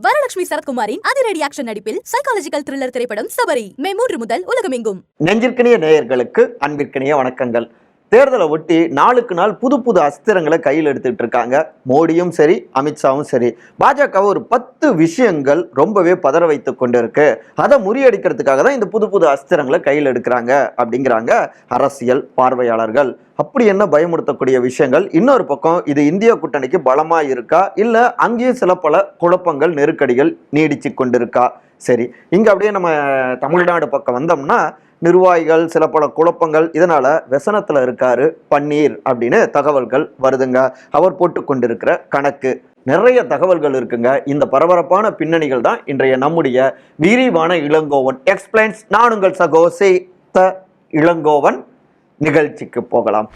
வரலட்சுமி சரத்குமாரின் அதிரடி ஆக்ஷன் நடிப்பில் psychological thriller திரைப்படம் சபரி. மே மூன்று முதல் உலகமெங்கும். நெஞ்சிற்கினிய நேயர்களுக்கு அன்பிற்கினிய வணக்கங்கள். தேர்தலை ஒட்டி நாளுக்கு நாள் புது புது அஸ்திரங்களை கையில் எடுத்துட்டு இருக்காங்க. மோடியும் சரி அமித்ஷாவும் சரி. பாஜக ஒரு பத்து விஷயங்கள் ரொம்பவே பதற வைத்து கொண்டு இருக்கு அதை முறியடிக்கிறதுக்காக தான் இந்த புது புது அஸ்திரங்களை கையில் எடுக்கிறாங்க அப்படிங்கிறாங்க அரசியல் பார்வையாளர்கள். அப்படி என்ன பயமுறுத்தக்கூடிய விஷயங்கள்? இன்னொரு பக்கம் இது இந்திய கூட்டணிக்கு பலமா இருக்கா? இல்ல அங்கேயும் சில பல குழப்பங்கள் நெருக்கடிகள் நீடிச்சு கொண்டிருக்கா? சரி இங்க அப்படியே நம்ம தமிழ்நாடு பக்கம் வந்தோம்னா நிர்வாகிகள் சில பல குழப்பங்கள் இதனால व्यசனத்துல இருக்காரு பன்னீர் அப்படின்னு தகவல்கள் வருதுங்க. அவர் போட்டு கொண்டிருக்கிற கணக்கு. நிறைய தகவல்கள் இருக்குங்க. இந்த பரபரப்பான பின்னணிகள் தான் இன்றைய நம்முடைய விரிவான இளங்கோவன். எக்ஸ்பிளைன்ஸ் நான் உங்கள் சகோ த இளங்கோவன் நிகழ்ச்சிக்கு போகலாம்.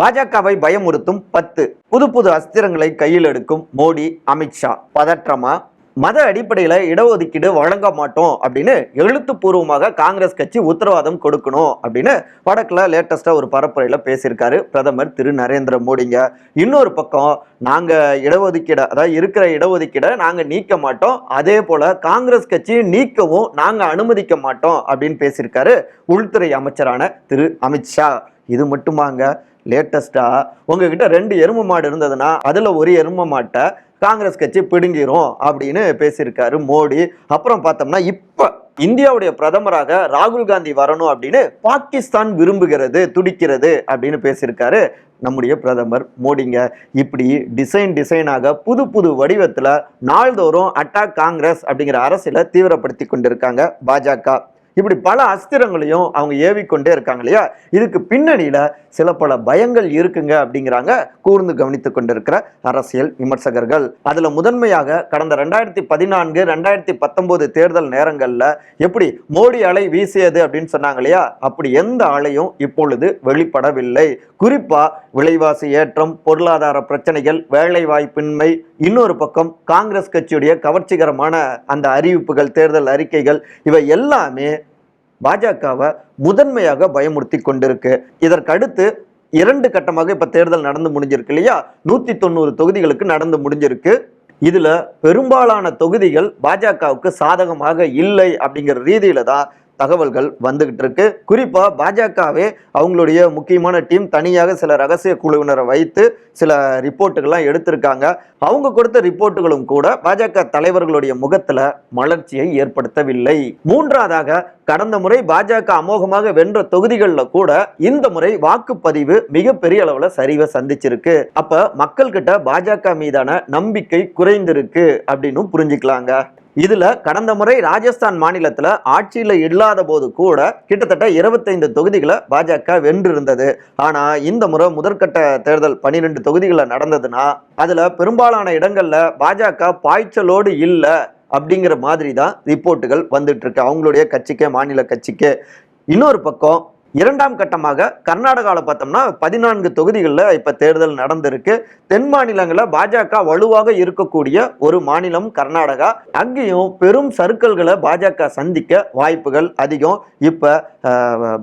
பாஜகவை பயமுறுத்தும் பத்து. புது புது அஸ்திரங்களை கையில் எடுக்கும் மோடி அமித்ஷா பதற்றமா? மத அடிப்படையில் இடஒதுக்கீடு வழங்க மாட்டோம் அப்படின்னு எழுத்துப்பூர்வமாக காங்கிரஸ் கட்சி உத்தரவாதம் கொடுக்கணும் அப்படின்னு வடக்கில் லேட்டஸ்ட்டாக ஒரு பரப்புரையில் பேசியிருக்காரு பிரதமர் திரு நரேந்திர மோடிங்க. இன்னொரு பக்கம் நாங்கள் இடஒதுக்கீடை அதாவது இருக்கிற இடஒதுக்கீடை நாங்கள் நீக்க மாட்டோம். அதே போல் காங்கிரஸ் கட்சி நீக்கவும் நாங்கள் அனுமதிக்க மாட்டோம் அப்படின்னு பேசியிருக்காரு உள்துறை அமைச்சரான திரு அமித்ஷா இது மட்டுமாங்க. லேட்டஸ்ட்டாக உங்ககிட்ட ரெண்டு எருமை மாடு இருந்ததுன்னா அதில் ஒரு எருமை மாட்டை காங்கிரஸ் கட்சி பிடுங்கிரும் அப்படின்னு பேசியிருக்காரு மோடி. அப்புறம் பார்த்தோம்னா இப்போ இந்தியாவுடைய பிரதமராக ராகுல் காந்தி வரணும் அப்படின்னு பாகிஸ்தான் விரும்புகிறது துடிக்கிறது அப்படின்னு பேசியிருக்காரு நம்முடைய பிரதமர் மோடிங்க. இப்படி டிசைன் டிசைனாக புது புது வடிவத்தில் நாள்தோறும் அட்டாக் காங்கிரஸ் அப்படிங்கிற அரசியலை தீவிரப்படுத்தி கொண்டிருக்காங்க பாஜக. இப்படி பல அஸ்திரங்களையும் அவங்க ஏவிக்கொண்டே இருக்காங்க இல்லையா? இதுக்கு பின்னணியில் சில பல பயங்கள் இருக்குங்க அப்படிங்கிறாங்க கூர்ந்து கவனித்து கொண்டிருக்கிற அரசியல் விமர்சகர்கள். அதில் முதன்மையாக கடந்த ரெண்டாயிரத்தி பதினான்கு ரெண்டாயிரத்தி பத்தொன்பது தேர்தல் நேரங்களில் எப்படி மோடி அலை வீசியது அப்படின்னு சொன்னாங்க இல்லையா? அப்படி எந்த அலையும் இப்பொழுது வெளிப்படவில்லை. குறிப்பாக விலைவாசி ஏற்றம் பொருளாதார பிரச்சனைகள் வேலைவாய்ப்பின்மை இன்னொரு பக்கம் காங்கிரஸ் கட்சியுடைய கவர்ச்சிகரமான அந்த அறிவிப்புகள் தேர்தல் அறிக்கைகள் இவை எல்லாமே பாஜகவை முதன்மையாக பயமுறுத்தி கொண்டிருக்கு. இதற்கடுத்து இரண்டு கட்டமாக இப்போ தேர்தல் நடந்து முடிஞ்சிருக்கு இல்லையா? நூற்றி தொண்ணூறு தொகுதிகளுக்கு நடந்து முடிஞ்சிருக்கு. இதில் பெரும்பாலான தொகுதிகள் பாஜகவுக்கு சாதகமாக இல்லை அப்படிங்கிற ரீதியில தான் தகவல்கள் வந்துகிட்டு இருக்கு குறிப்பா பாஜகவே அவங்களுடைய முக்கியமான டீம் தனியாக சில ரகசிய குழுவினரை வைத்து சில ரிப்போர்ட்டுகள்லாம் எடுத்திருக்காங்க. அவங்க கொடுத்த ரிப்போர்ட்டுகளும் கூட பாஜக தலைவர்களுடைய முகத்துல மலர்ச்சியை ஏற்படுத்தவில்லை. மூன்றாவதாக கடந்த முறை பாஜக அமோகமாக வென்ற தொகுதிகளில் கூட இந்த முறை வாக்குப்பதிவு மிகப்பெரிய அளவுல சரிவை சந்திச்சிருக்கு. அப்ப மக்கள் கிட்ட பாஜக மீதான நம்பிக்கை குறைந்திருக்கு அப்படின்னு புரிஞ்சுக்கலாங்க. இதில் கடந்த முறை ராஜஸ்தான் மாநிலத்தில் ஆட்சியில் இல்லாத போது கூட கிட்டத்தட்ட இருபத்தைந்து தொகுதிகளை பாஜக வென்றிருந்தது. ஆனால் இந்த முறை முதற்கட்ட தேர்தல் பன்னிரெண்டு தொகுதிகளில் நடந்ததுன்னா அதில் பெரும்பாலான இடங்களில் பாஜக பாய்ச்சலோடு இல்லை அப்படிங்கிற மாதிரி தான் ரிப்போர்ட்டுகள் வந்துட்டு இருக்கு. அவங்களுடைய கட்சிக்கே மாநில கட்சிக்கே. இன்னொரு பக்கம் இரண்டாம் கட்டமாக கர்நாடகாவில் பார்த்தோம்னா பதினான்கு தொகுதிகளில் இப்போ தேர்தல் நடந்திருக்கு. தென் மாநிலங்களில் பாஜக வலுவாக இருக்கக்கூடிய ஒரு மாநிலம் கர்நாடகா. அங்கேயும் பெரும் சர்க்கிள்களை பாஜக சந்திக்க வாய்ப்புகள் அதிகம். இப்போ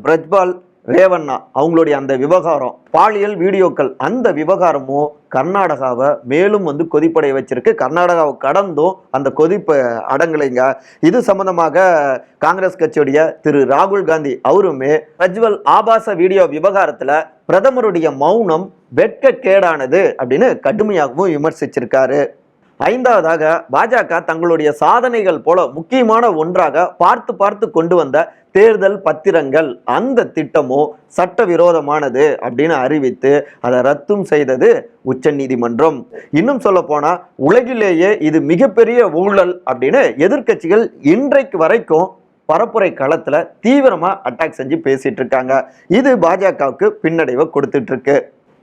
பிரஜ்பால் ரேவண்ணா அவங்களுடைய அந்த விவகாரம் பாலியல் வீடியோக்கள் அந்த விவகாரமும் கர்நாடகாவை மேலும் வந்து கொதிப்படைய வச்சிருக்கு. கர்நாடகாவை கடந்தும் அந்த கொதிப்பு அடங்கலைங்க. இது சம்பந்தமாக காங்கிரஸ் கட்சியுடைய திரு ராகுல் காந்தி அவருமே பிரஜ்வல் ஆபாச வீடியோ விவகாரத்தில் பிரதமருடைய மௌனம் வெட்கக்கேடானது அப்படின்னு கடுமையாகவும் விமர்சிச்சிருக்காரு. ஐந்தாவதாக பாஜக தங்களுடைய சாதனைகள் போல முக்கியமான ஒன்றாக பார்த்து பார்த்து கொண்டு வந்த தேர்தல் பத்திரங்கள். அந்த திட்டமும் சட்டவிரோதமானது அப்படின்னு அறிவித்து அதை ரத்தும் செய்தது உச்ச நீதிமன்றம் இன்னும் சொல்ல போனா உலகிலேயே இது மிகப்பெரிய ஊழல் அப்படின்னு எதிர்க்கட்சிகள் இன்றைக்கு வரைக்கும் பரப்புரை களத்துல தீவிரமா அட்டாக் செஞ்சு பேசிட்டு இருக்காங்க. இது பாஜகவுக்கு பின்னடைவை கொடுத்துட்டு இருக்கு.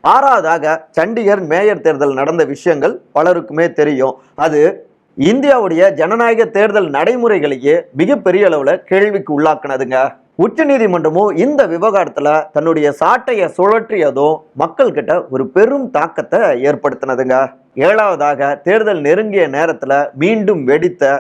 ஆறாவதாக சண்டிகர் மேயர் தேர்தல் நடந்த விஷயங்கள் பலருக்குமே தெரியும். அது இந்தியாவுடைய ஜனநாயக தேர்தல் நடைமுறைகளையே மிகப்பெரிய அளவில் கேள்விக்கு உள்ளாக்குனதுங்க. உச்ச நீதிமன்றமும் இந்த விவகாரத்தில் தன்னுடைய சாட்டையை சுழற்றியதும் மக்கள்கிட்ட ஒரு பெரும் தாக்கத்தை ஏற்படுத்தினதுங்க. ஏழாவதாக தேர்தல் நெருங்கிய நேரத்தில் மீண்டும் வெடித்த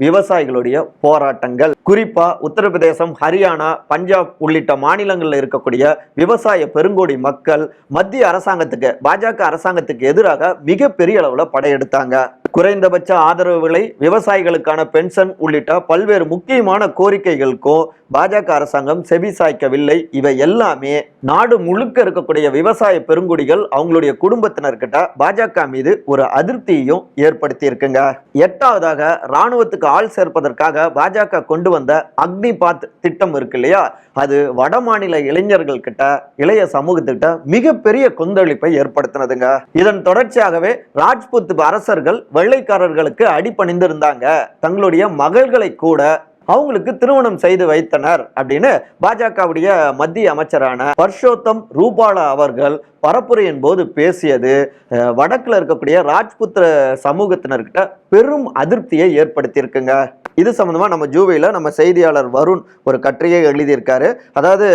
விவசாயிகளுடைய போராட்டங்கள். குறிப்பா உத்தரப்பிரதேசம் ஹரியானா பஞ்சாப் உள்ளிட்ட மாநிலங்களில் இருக்கக்கூடிய விவசாய பெருங்கோடி மக்கள் மத்திய அரசாங்கத்துக்கு பாஜக அரசாங்கத்துக்கு எதிராக மிகப்பெரிய அளவுல படையெடுத்தாங்க. குறைந்தபட்ச ஆதரவு விலை விவசாயிகளுக்கான பென்ஷன் உள்ளிட்ட பல்வேறு முக்கியமான கோரிக்கைகளுக்கும் பாஜக அரசாங்கம் செவி சாய்க்கவில்லை. இவை எல்லாமே நாடு முழுக்க இருக்கக்கூடிய விவசாய பெருங்குடிகள் அவங்களுடைய குடும்பத்தினர்கிட்ட பாஜக மீது ஒரு அதிருப்தியையும் ஏற்படுத்தி இருக்குங்க எட்டாவதாக ராணுவத்துக்கு ஆள் சேர்ப்பதற்காக பாஜக கொண்டு வந்த அக்னிபாத் திட்டம் இருக்கு இல்லையா? அது வட மாநில இளைஞர்கள் கிட்ட இளைய சமூகத்துக்கிட்ட மிகப்பெரிய கொந்தளிப்பை ஏற்படுத்தினதுங்க. இதன் தொடர்ச்சியாகவே ராஜ்புத் அரசர்கள் வெள்ளைக்காரர்களுக்கு அடிபணிந்திருந்தாங்க. தங்களுடைய மகள்களை கூட அவங்களுக்கு திருமணம் செய்து வைத்தனர் அப்படின்னு பாஜகவுடைய மத்திய அமைச்சரான பர்ஷோத்தம் ரூபாலா அவர்கள் பரப்புரையின் போது பேசியது அஹ், வடக்குல இருக்கக்கூடிய ராஜ்புத்திர சமூகத்தினர்கிட்ட பெரும் அதிருப்தியை ஏற்படுத்தியிருக்குங்க. இது சம்மந்தமாக நம்ம ஜூவையில் நம்ம செய்தியாளர் வருண் ஒரு கட்டுரையை எழுதியிருக்காரு. அதாவது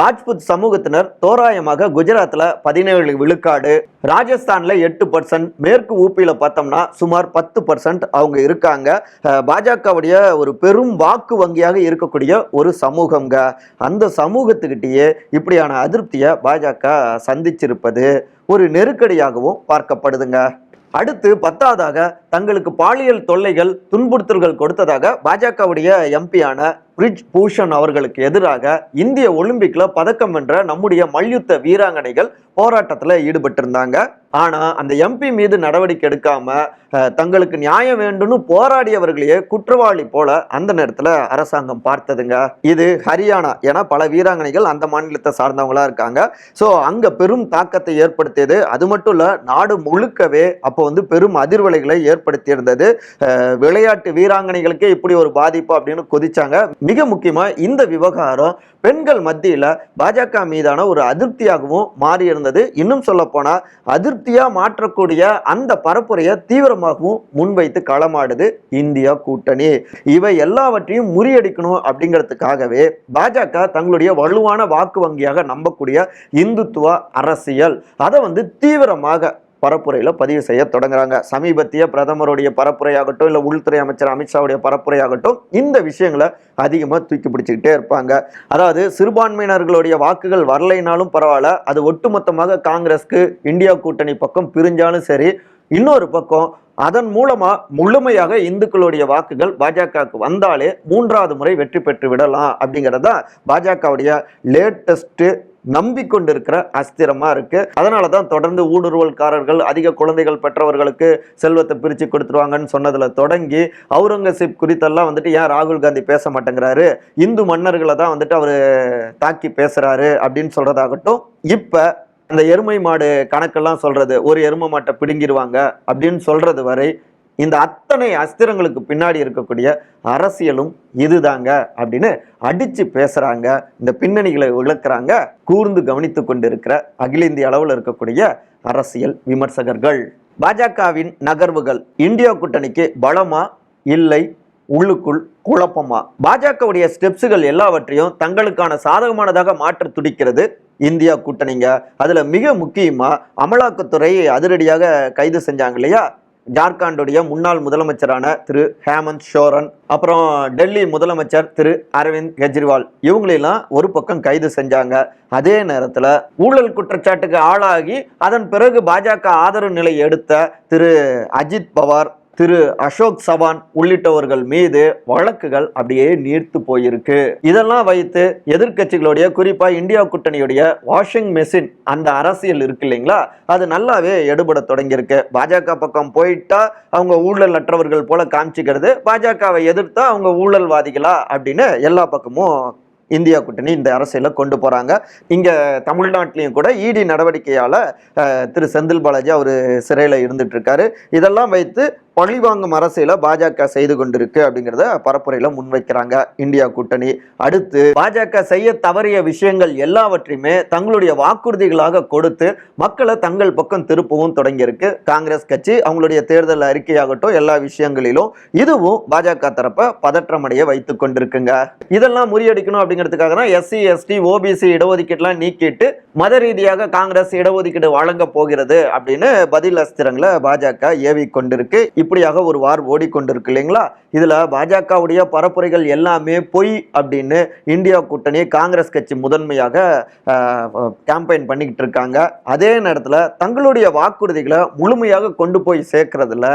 ராஜ்புத் சமூகத்தினர் தோராயமாக குஜராத்தில் பதினேழு விழுக்காடு ராஜஸ்தானில் எட்டு பர்சன்ட் மேற்கு ஊப்பியில் பார்த்தோம்னா சுமார் பத்து பர்சன்ட் அவங்க இருக்காங்க. பாஜகவுடைய ஒரு பெரும் வாக்கு வங்கியாக இருக்கக்கூடிய ஒரு சமூகங்க அந்த சமூகத்துக்கிட்டேயே இப்படியான அதிருப்தியை பாஜக சந்திச்சிருப்பது ஒரு நெருக்கடியாகவும் பார்க்கப்படுதுங்க. அடுத்து பத்தாவதாக தங்களுக்கு பாலியல் தொல்லைகள் துன்புறுத்தல்கள் கொடுத்ததாக பாஜகவுடைய எம்பியான பிரிஜ் பூஷன் அவர்களுக்கு எதிராக இந்திய ஒலிம்பிக்ல பதக்கம் வென்ற நம்முடைய மல்யுத்த வீராங்கனைகள் போராட்டத்துல ஈடுபட்டிருந்தாங்க. ஆனா அந்த எம்பி மீது நடவடிக்கை எடுக்காம தங்களுக்கு நியாயம் வேண்டும்னு போராடியவர்களையே குற்றவாளி போல அந்த நேரத்துல அரசாங்கம் பார்த்ததுங்க. இது ஹரியானா ஏன்னா பல வீராங்கனைகள் அந்த மாநிலத்தை சார்ந்தவங்களா இருக்காங்க. ஸோ அங்க பெரும் தாக்கத்தை ஏற்படுத்தியது. அது மட்டும் இல்ல நாடு முழுக்கவே அப்போ வந்து பெரும் அதிர்வலைகளை ஏற்படுத்தியிருந்தது. விளையாட்டு வீராங்கனைகளுக்கே இப்படி ஒரு பாதிப்பு அப்படின்னு கொதிச்சாங்க. மிக முக்கியமா இந்த விவகாரம் பெண்கள் மத்தியில பாஜக மீதான ஒரு அதிருப்தியாகவும் மாறி இருந்தது இன்னும் சொல்ல போனா அதிருப்தியா மாற்றக்கூடிய அந்த பரப்புரையை தீவிரமாகவும் முன்வைத்து களமாடுது இந்தியா கூட்டணி. இவை எல்லாவற்றையும் முறியடிக்கணும் அப்படிங்கிறதுக்காகவே பாஜக தங்களுடைய வலுவான வாக்கு வங்கியாக நம்பக்கூடிய இந்துத்துவ அரசியல். அதை வந்து தீவிரமாக பரப்புரையில் பதிவு செய்ய தொடங்குறாங்க. சமீபத்திய பிரதமருடைய பரப்புரையாகட்டும் இல்லை உள்துறை அமைச்சர் அமித்ஷாவுடைய பரப்புரையாகட்டும் இந்த விஷயங்களை அதிகமாக தூக்கி பிடிச்சிக்கிட்டே இருப்பாங்க. அதாவது சிறுபான்மையினர்களுடைய வாக்குகள் வரலைனாலும் பரவாயில்ல அது ஒட்டுமொத்தமாக காங்கிரஸ்க்கு இந்தியா கூட்டணி பக்கம் பிரிஞ்சாலும் சரி இன்னொரு பக்கம் அதன் மூலமா முழுமையாக இந்துக்களுடைய வாக்குகள் பாஜகவுக்கு வந்தாலே மூன்றாவது முறை வெற்றி பெற்று விடலாம் அப்படிங்கிறதா பாஜகவுடைய லேட்டஸ்ட்டு நம்பிக்கொண்டிருக்கிற அஸ்திரமா இருக்கு. அதனால தான் தொடர்ந்து ஊடுருவல்காரர்கள் அதிக குழந்தைகள் பெற்றவர்களுக்கு செல்வத்தை பிரித்து கொடுத்துருவாங்கன்னு சொன்னதில் தொடங்கி அவுரங்கசீப் குறித்தெல்லாம் வந்துட்டு ஏன் ராகுல் காந்தி பேச மாட்டேங்கிறாரு? இந்து மன்னர்களை தான் வந்துட்டு அவர் தாக்கி பேசுகிறாரு அப்படின்னு சொல்கிறதாகட்டும் இப்போ அந்த எருமை மாடு கணக்கெல்லாம் சொல்கிறது ஒரு எருமை மாட்டை பிடுங்கிடுவாங்க அப்படின்னு சொல்கிறது வரை இந்த அத்தனை அஸ்திரங்களுக்கு பின்னாடி இருக்கக்கூடிய அரசியலும் இதுதாங்க அப்படின்னு அடித்து பேசுகிறாங்க இந்த பின்னணிகளை விளக்குறாங்க கூர்ந்து கவனித்து கொண்டிருக்கிற அகில இந்திய அளவில் இருக்கக்கூடிய அரசியல் விமர்சகர்கள். பாஜகவின் நகர்வுகள் இந்தியா கூட்டணிக்கு பலமா இல்லை? உள்ளுக்குள் குழப்பமா? பாஜகவுடைய ஸ்டெப்ஸுகள் எல்லாவற்றையும் தங்களுக்கான சாதகமானதாக மாற்ற துடிக்கிறது இந்தியா கூட்டணிங்க. அதில் மிக முக்கியமாக அமலாக்கத்துறை அதிரடியாக கைது செஞ்சாங்க இல்லையா? ஜார்க்கண்டுடைய முன்னாள் முதலமைச்சரான திரு ஹேமந்த் ஷோரன் அப்புறம் டெல்லி முதலமைச்சர் திரு அரவிந்த் கெஜ்ரிவால் இவங்களெல்லாம் ஒரு பக்கம் கைது செஞ்சாங்க. அதே நேரத்தில் ஊழல் குற்றச்சாட்டுக்கு ஆளாகி அதன் பிறகு பாஜக ஆதரவு நிலை எடுத்த திரு அஜித் பவார் திரு அசோக் சவான் உள்ளிட்டவர்கள் மீது வழக்குகள் அப்படியே நீர்த்து போயிருக்கு. இதெல்லாம் வைத்து எதிர்க்கட்சிகளுடைய குறிப்பா இந்தியா கூட்டணியுடைய வாஷிங் மெஷின் அந்த அரசியல் இருக்கு இல்லைங்களா? அது நல்லாவே எடுபட தொடங்கியிருக்கு. பாஜக பக்கம் போயிட்டா அவங்க ஊழல் அற்றவர்கள் போல காமிச்சிக்கிறது. பாஜகவை எதிர்த்தா அவங்க ஊழல்வாதிகளா அப்படின்னு எல்லா பக்கமும் இந்தியா கூட்டணி இந்த அரசியலை கொண்டு போகிறாங்க இங்கே தமிழ்நாட்டிலையும் கூட இடி நடவடிக்கையால் திரு செந்தில் பாலாஜி அவர் சிறையில் இருந்துட்டு இருக்காரு. இதெல்லாம் வைத்து பழிவாங்கும் அரசியல பாஜக செய்து கொண்டிருக்கு அப்படிங்கிறத பரப்புரையில முன்வைக்கிறாங்க இந்தியா கூட்டணி. அடுத்து பாஜக செய்ய தவறிய விஷயங்கள் எல்லாவற்றையுமே தங்களுடைய வாக்குறுதிகளாக கொடுத்து மக்களை தங்கள் பக்கம் திருப்பவும் தொடங்கியிருக்கு. காங்கிரஸ் கட்சி அவங்களுடைய தேர்தல் அறிக்கையாகட்டும் எல்லா விஷயங்களிலும் இதுவும் பாஜக தரப்பை பதற்றமடைய வைத்துக் கொண்டிருக்குங்க. இதெல்லாம் முறியடிக்கணும் அப்படிங்கிறதுக்காக தான் எஸ்சி எஸ்டி ஓபிசி இடஒதுக்கீடுலாம் நீக்கிட்டு மத ரீதியாக காங்கிரஸ் இடஒதுக்கீடு வழங்க போகிறது அப்படின்னு பதில் அஸ்திரங்களை பாஜக ஏவி கொண்டிருக்கு இப்படியாக ஒரு வார் ஓடிக்கொண்டிருக்கு இல்லைங்களா? இதில் பாஜகவுடைய பரப்புரைகள் எல்லாமே பொய் அப்படின்னு இந்தியா கூட்டணி காங்கிரஸ் கட்சி முதன்மையாக கேம்பெயின் பண்ணிக்கிட்டு இருக்காங்க. அதே நேரத்தில் தங்களுடைய வாக்குறுதிகளை முழுமையாக கொண்டு போய் சேர்க்கறதுல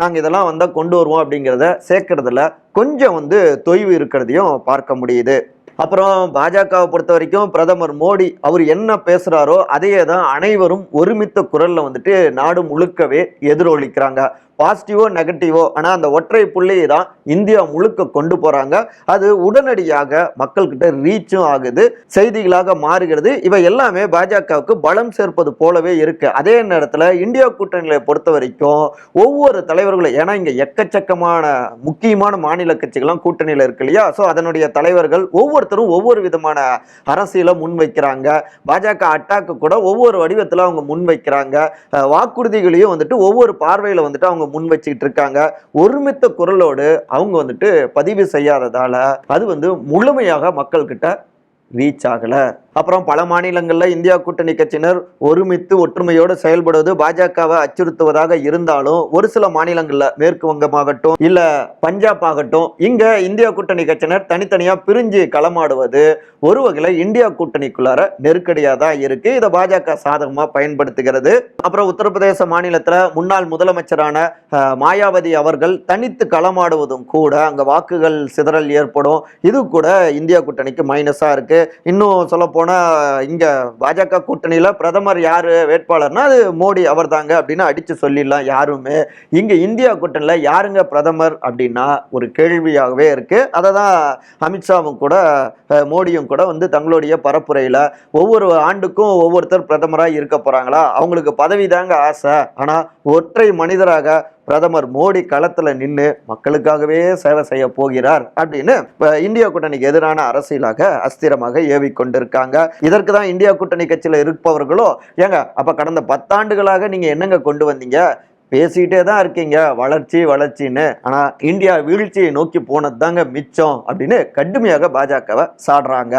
நாங்கள் இதெல்லாம் வந்தால் கொண்டு வருவோம் அப்படிங்கிறத சேர்க்கறதுல கொஞ்சம் வந்து தொய்வு இருக்கிறதையும் பார்க்க முடியுது. அப்புறம் பாஜகவை பொறுத்த வரைக்கும் பிரதமர் மோடி அவர் என்ன பேசுகிறாரோ அதையே தான் அனைவரும் ஒருமித்த குரலில் வந்துட்டு நாடு முழுக்கவே எதிரொலிக்கிறாங்க. பாசிட்டிவோ நெகட்டிவோ ஆனால் அந்த ஒற்றை புள்ளியை தான் இந்தியா முழுக்க கொண்டு போகிறாங்க அது உடனடியாக மக்கள்கிட்ட ரீச்சும் ஆகுது செய்திகளாக மாறுகிறது. இவை எல்லாமே பாஜகவுக்கு பலம் சேர்ப்பது போலவே இருக்கு. அதே நேரத்தில் இந்தியா கூட்டணியை பொறுத்த வரைக்கும் ஒவ்வொரு தலைவர்களும் ஏன்னா இங்கே எக்கச்சக்கமான முக்கியமான மாநில கட்சிகள்லாம் கூட்டணியில் இருக்கு இல்லையா? ஸோ அதனுடைய தலைவர்கள் ஒவ்வொருத்தரும் ஒவ்வொரு விதமான அரசியலை முன்வைக்கிறாங்க. பாஜக அட்டாக்கு கூட ஒவ்வொரு வடிவத்தில் அவங்க முன்வைக்கிறாங்க. வாக்குறுதிகளையும் வந்துட்டு ஒவ்வொரு பார்வையில் வந்துட்டு அவங்க முன் வச்சுக்கிட்டு இருக்காங்க. ஒருமித்த குரலோடு அவங்க வந்துட்டு பதிவு செய்யாததால அது வந்து முழுமையாக மக்கள்கிட்ட ரீச் ஆகல. அப்புறம் பல மாநிலங்களில் இந்தியா கூட்டணி கட்சியினர் ஒருமித்து ஒற்றுமையோடு செயல்படுவது பாஜகவை அச்சுறுத்துவதாக இருந்தாலும் ஒரு சில மாநிலங்களில் மேற்கு வங்கமாகட்டும் இல்லை பஞ்சாப் ஆகட்டும் இங்க இந்தியா கூட்டணி கட்சியினர் தனித்தனியா பிரிஞ்சு களமாடுவது ஒரு வகையில் இந்தியா கூட்டணிக்குள்ளார நெருக்கடியாக தான் இருக்கு. இதை பாஜக சாதகமா பயன்படுத்துகிறது. அப்புறம் உத்தரப்பிரதேச மாநிலத்தில் முன்னாள் முதலமைச்சரான மாயாவதி அவர்கள் தனித்து களமாடுவதும் கூட அங்க வாக்குகள் சிதறல் ஏற்படும். இது கூட இந்தியா கூட்டணிக்கு மைனஸாக இருக்கு. இன்னும் சொல்ல போனா இங்க பாஜக கூட்டணியில பிரதமர் யாரு வேட்பாளர்னா அது மோடி அவர் தாங்க அப்படின்னு அடிச்சு சொல்லிடலாம் யாருமே. இங்க இந்தியா கூட்டணியில யாருங்க பிரதமர் அப்படின்னா ஒரு கேள்வியாகவே இருக்கு. அதை தான் அமித்ஷாவும் கூட மோடியும் கூட வந்து தங்களுடைய பரப்புரையில ஒவ்வொரு ஆண்டுக்கும் ஒவ்வொருத்தர் பிரதமராக இருக்க போறாங்களா? அவங்களுக்கு பதவி தாங்க ஆசை. ஆனா ஒற்றை மனிதராக பிரதமர் மோடி களத்தில் நின்று மக்களுக்காகவே சேவை செய்ய போகிறார் அப்படின்னு இந்தியா கூட்டணிக்கு எதிரான அரசியலாக அஸ்திரமாக ஏவி கொண்டிருக்காங்க இதற்கு தான் இந்தியா கூட்டணி கட்சியில் இருப்பவர்களோ ஏங்க அப்போ கடந்த பத்தாண்டுகளாக நீங்கள் என்னங்க கொண்டு வந்தீங்க? பேசிக்கிட்டே தான் இருக்கீங்க வளர்ச்சி வளர்ச்சின்னு. ஆனால் இந்தியா வீழ்ச்சியை நோக்கி போனது தாங்க மிச்சம் அப்படின்னு கடுமையாக பாஜகவை சாடுறாங்க.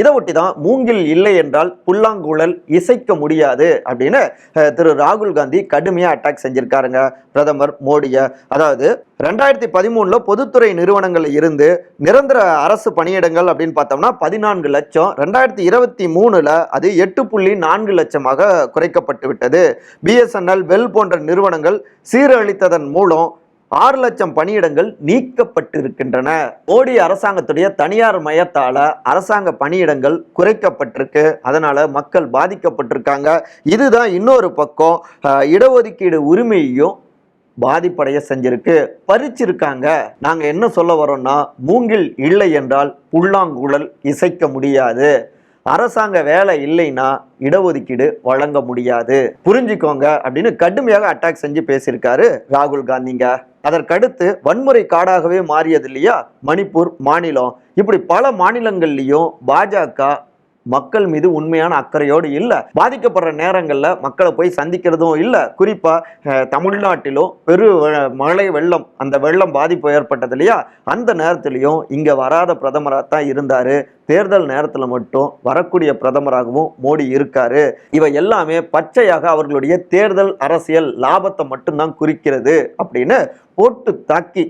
இதை ஒட்டி தான் மூங்கில் இல்லை என்றால் புல்லாங்குழல் இசைக்க முடியாது அப்படின்னு திரு ராகுல் காந்தி கடுமையாக அட்டாக் செஞ்சிருக்காருங்க. பிரதமர் மோடியை. அதாவது ரெண்டாயிரத்தி பதிமூணுல பொதுத்துறை நிறுவனங்கள் இருந்து நிரந்தர அரசு பணியிடங்கள் அப்படின்னு பார்த்தோம்னா பதினான்கு லட்சம். ரெண்டாயிரத்தி இருபத்தி மூணுல அது எட்டு புள்ளி நான்கு லட்சமாக குறைக்கப்பட்டு விட்டது. பிஎஸ்என்எல் வெல் போன்ற நிறுவனங்கள் சீரழித்ததன் மூலம் ஆறு லட்சம் பணியிடங்கள் நீக்கப்பட்டிருக்கின்றன. மோடி அரசாங்கத்துடைய தனியார் மயத்தால அரசாங்க பணியிடங்கள் குறைக்கப்பட்டிருக்கு. அதனால மக்கள் பாதிக்கப்பட்டிருக்காங்க. இதுதான் இன்னொரு பக்கம் இடஒதுக்கீடு உரிமையையும் பாதிப்படைய செஞ்சிருக்கு. பறிச்சிருக்காங்க. நாங்க என்ன சொல்ல வரோம்னா மூங்கில் இல்லை என்றால் புல்லாங்குழல் இசைக்க முடியாது. அரசாங்க வேலை இல்லைன்னா இடஒதுக்கீடு வழங்க முடியாது. புரிஞ்சுக்கோங்க அப்படின்னு கடுமையாக அட்டாக் செஞ்சு பேசியிருக்காரு ராகுல் காந்திங்க. அதற்கடுத்து வன்முறை காடாகவே மாறியது இல்லையா மணிப்பூர் மாநிலம். இப்படி பல மாநிலங்கள்லையும் பாஜக மக்கள் மீது உண்மையான அக்கறையோடு இல்லை. பாதிக்கப்படுற நேரங்களில் மக்களை போய் சந்திக்கிறதும் இல்லை. குறிப்பாக தமிழ்நாட்டிலும் பெரு மழை வெள்ளம் அந்த வெள்ளம் பாதிப்பு ஏற்பட்டது இல்லையா? அந்த நேரத்திலையும் இங்கே வராத பிரதமராக தான் இருந்தார். தேர்தல் நேரத்தில் மட்டும் வரக்கூடிய பிரதமராகவும் மோடி இருக்காரு. இவை எல்லாமே பச்சையாக அவர்களுடைய தேர்தல் அரசியல் லாபத்தை மட்டும்தான் குறிக்கிறது அப்படின்னு போட்டு தாக்கி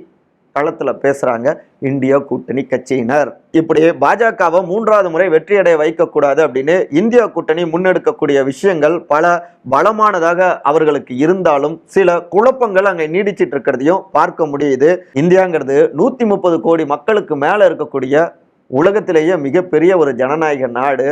களத்தில் பேசுகிறாங்க இந்தியா கூட்டணி கட்சியினர். இப்படி பாஜகவை மூன்றாவது முறை வெற்றியடைய வைக்கக்கூடாது அப்படின்னு இந்தியா கூட்டணி முன்னெடுக்கக்கூடிய விஷயங்கள் பல பலமானதாக அவர்களுக்கு இருந்தாலும் சில குழப்பங்கள் அங்கே நீடிச்சிட்டு இருக்கிறதையும் பார்க்க முடியுது. இந்தியாங்கிறது நூற்றி முப்பது கோடி மக்களுக்கு மேலே இருக்கக்கூடிய உலகத்திலேயே மிகப்பெரிய ஒரு ஜனநாயக நாடு.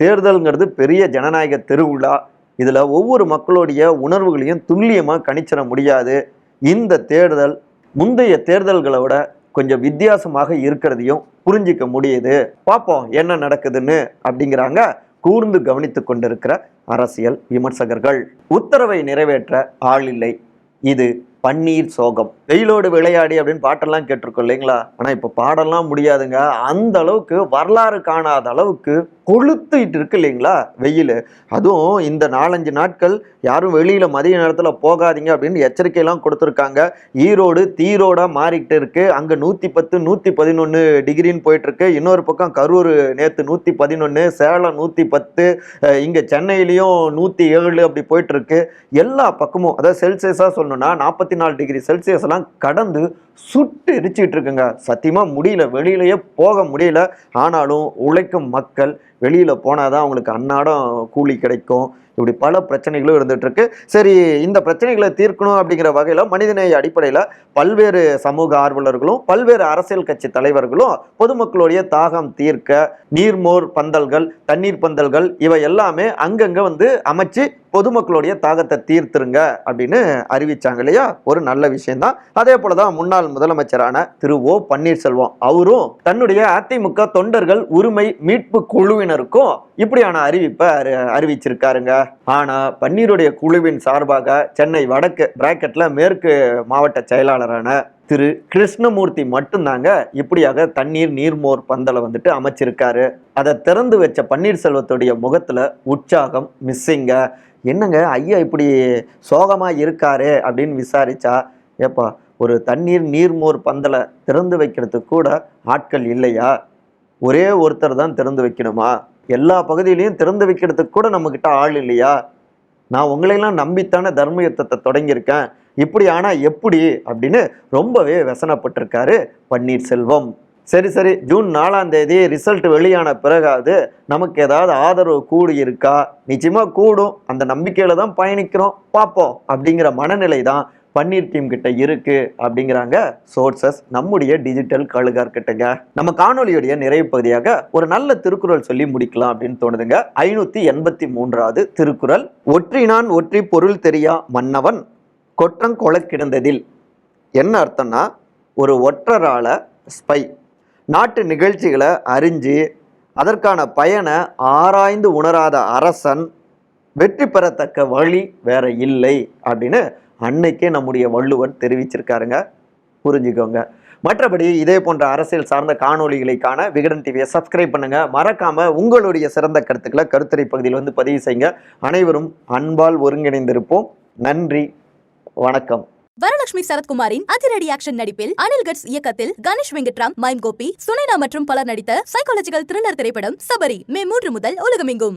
தேர்தல்ங்கிறது பெரிய ஜனநாயக திருவிழா. இதில் ஒவ்வொரு மக்களுடைய உணர்வுகளையும் துல்லியமாக கணிச்சிட முடியாது. இந்த தேர்தல் முந்தைய தேர்தல்களை விட கொஞ்சம் வித்தியாசமாக இருக்கிறதையும் புரிஞ்சிக்க முடியுது. பார்ப்போம் என்ன நடக்குதுன்னு அப்படிங்கிறாங்க கூர்ந்து கவனித்து கொண்டிருக்கிற அரசியல் விமர்சகர்கள். உத்தரவை நிறைவேற்ற ஆள் இல்லை. இது பன்னீர் சோகம். வெயிலோடு விளையாடி அப்படின்னு பாட்டெல்லாம் கேட்டிருக்கோம் இல்லைங்களா? ஆனால் இப்போ பாடலாம் முடியாதுங்க. அந்த அளவுக்கு வரலாறு காணாத அளவுக்கு கொளுத்திட்டு இருக்கு இல்லைங்களா வெயில். அதுவும் இந்த நாலஞ்சு நாட்கள் யாரும் வெளியில் மதிய நேரத்தில் போகாதீங்க அப்படின்னு எச்சரிக்கையெல்லாம் கொடுத்துருக்காங்க. ஈரோடு தீரோட மாறிக்கிட்டு இருக்கு. அங்கே நூற்றி பத்து நூற்றி பதினொன்று டிகிரின்னு போயிட்டுருக்கு. இன்னொரு பக்கம் கரூர் நேற்று நூற்றி பதினொன்று சேலம் நூற்றி பத்து இங்கே சென்னையிலையும் நூற்றி ஏழு அப்படி போயிட்டுருக்கு. எல்லா பக்கமும் அதாவது செல்சியஸாக சொல்லணும்னா நாற்பத்தி நாலு டிகிரி செல்சியஸ்லாம் எல்லாம் கடந்து சுட்டு எரிச்சிட்டு இருக்குங்க. சத்தியமாக முடியல வெளியிலேயே போக முடியல. ஆனாலும் உழைக்கும் மக்கள் வெளியில் போனால் தான் அவங்களுக்கு அன்னாடம் கூலி கிடைக்கும். இப்படி பல பிரச்சனைகளும் இருந்துகிட்ருக்கு சரி இந்த பிரச்சனைகளை தீர்க்கணும் அப்படிங்கிற வகையில் மனிதநேய அடிப்படையில் பல்வேறு சமூக ஆர்வலர்களும் பல்வேறு அரசியல் கட்சி தலைவர்களும் பொதுமக்களுடைய தாகம் தீர்க்க நீர்மோர் பந்தல்கள் தண்ணீர் பந்தல்கள் இவை எல்லாமே அங்கங்கே வந்து அமைச்சு பொதுமக்களுடைய தாகத்தை தீர்த்துருங்க அப்படின்னு அறிவிச்சாங்க இல்லையா? ஒரு நல்ல விஷயம்தான். அதே போலதான் முன்னாள் முதலமைச்சரான திரு ஓ பன்னீர்செல்வம் அவரும் தன்னுடைய அதிமுக தொண்டர்கள் உரிமை மீட்பு குழுவினருக்கும் இப்படியான அறிவிப்பை அறிவிச்சிருக்காருங்க. ஆனா பன்னீருடைய குழுவின் சார்பாக சென்னை வடக்கு பிராக்கெட்ல மேற்கு மாவட்ட செயலாளரான திரு கிருஷ்ணமூர்த்தி மட்டும்தாங்க இப்படியாக தண்ணீர் நீர்மோர் பந்தலை வந்துட்டு அமைச்சிருக்காரு. அதை திறந்து வச்ச பன்னீர்செல்வத்துடைய முகத்தில் உற்சாகம் மிஸ்ஸிங்க என்னங்க ஐயா இப்படி சோகமாக இருக்காரு அப்படின்னு விசாரிச்சா ஏப்பா ஒரு தண்ணீர் நீர்மோர் பந்தலை திறந்து வைக்கிறதுக்கு கூட ஆட்கள் இல்லையா? ஒரே ஒருத்தர் தான் திறந்து வைக்கணுமா? எல்லா பகுதியிலையும் திறந்து வைக்கிறதுக்கு கூட நம்மக்கிட்ட ஆள் இல்லையா? நான் உங்களையெல்லாம் நம்பித்தானே தர்ம யுத்தத்தை தொடங்கியிருக்கேன். இப்படி ஆனால் எப்படி அப்படின்னு ரொம்பவே வசனப்பட்டிருக்காரு பன்னீர்செல்வம். சரி சரி ஜூன் நாலாம் தேதி ரிசல்ட் வெளியான பிறகாவது நமக்கு ஏதாவது ஆதரவு கூடி இருக்கா நிச்சயமாக கூடும். அந்த நம்பிக்கையில தான் பயணிக்கிறோம். பார்ப்போம் அப்படிங்கிற மனநிலை தான் பன்னீர் டீம் கிட்ட இருக்கு அப்படிங்கிறாங்க சோர்சஸ் நம்முடைய டிஜிட்டல் கழுகார் கிட்டங்க நம்ம காணொலியுடைய நிறைவு பகுதியாக ஒரு நல்ல திருக்குறள் சொல்லி முடிக்கலாம் அப்படின்னு தோணுதுங்க. ஐநூத்தி எண்பத்தி மூன்றாவது திருக்குறள். ஒற்றினான் ஒற்றி பொருள் தெரியா மன்னவன்? கொற்றங் கிடந்ததில் என்ன அர்த்தம்னா ஒரு ஒற்றரால ஸ்பை நாட்டு நிகழ்ச்சிகளை அறிஞ்சு அதற்கான பயனை ஆராய்ந்து உணராத அரசன் வெற்றி பெறத்தக்க வழி வேற இல்லை அப்படின்னு அன்னைக்கே நம்முடைய வள்ளுவன் தெரிவிச்சிருக்காருங்க. புரிஞ்சுக்கோங்க. மற்றபடி இதே போன்ற அரசியல் சார்ந்த காணொளிகளை காண விகடன் டிவியை சப்ஸ்கிரைப் பண்ணுங்க. மறக்காம உங்களுடைய சிறந்த கருத்துக்களை கருத்துரை பகுதியில் வந்து பதிவு செய்யுங்க. அனைவரும் அன்பால் ஒருங்கிணைந்திருப்போம். நன்றி. வணக்கம். வரலட்சுமி சரத்குமாரின் அதிரடி ஆக்ஷன் நடிப்பில் அனில் கட்ஸ் இயக்கத்தில் கணேஷ் வெங்கட்ராம் மைம் கோபி சுனைனா மற்றும் பலர் நடித்த சைக்காலஜிக்கல் த்ரில்லர் திரைப்படம் சபரி மே மூன்று முதல் உலகமெங்கும்.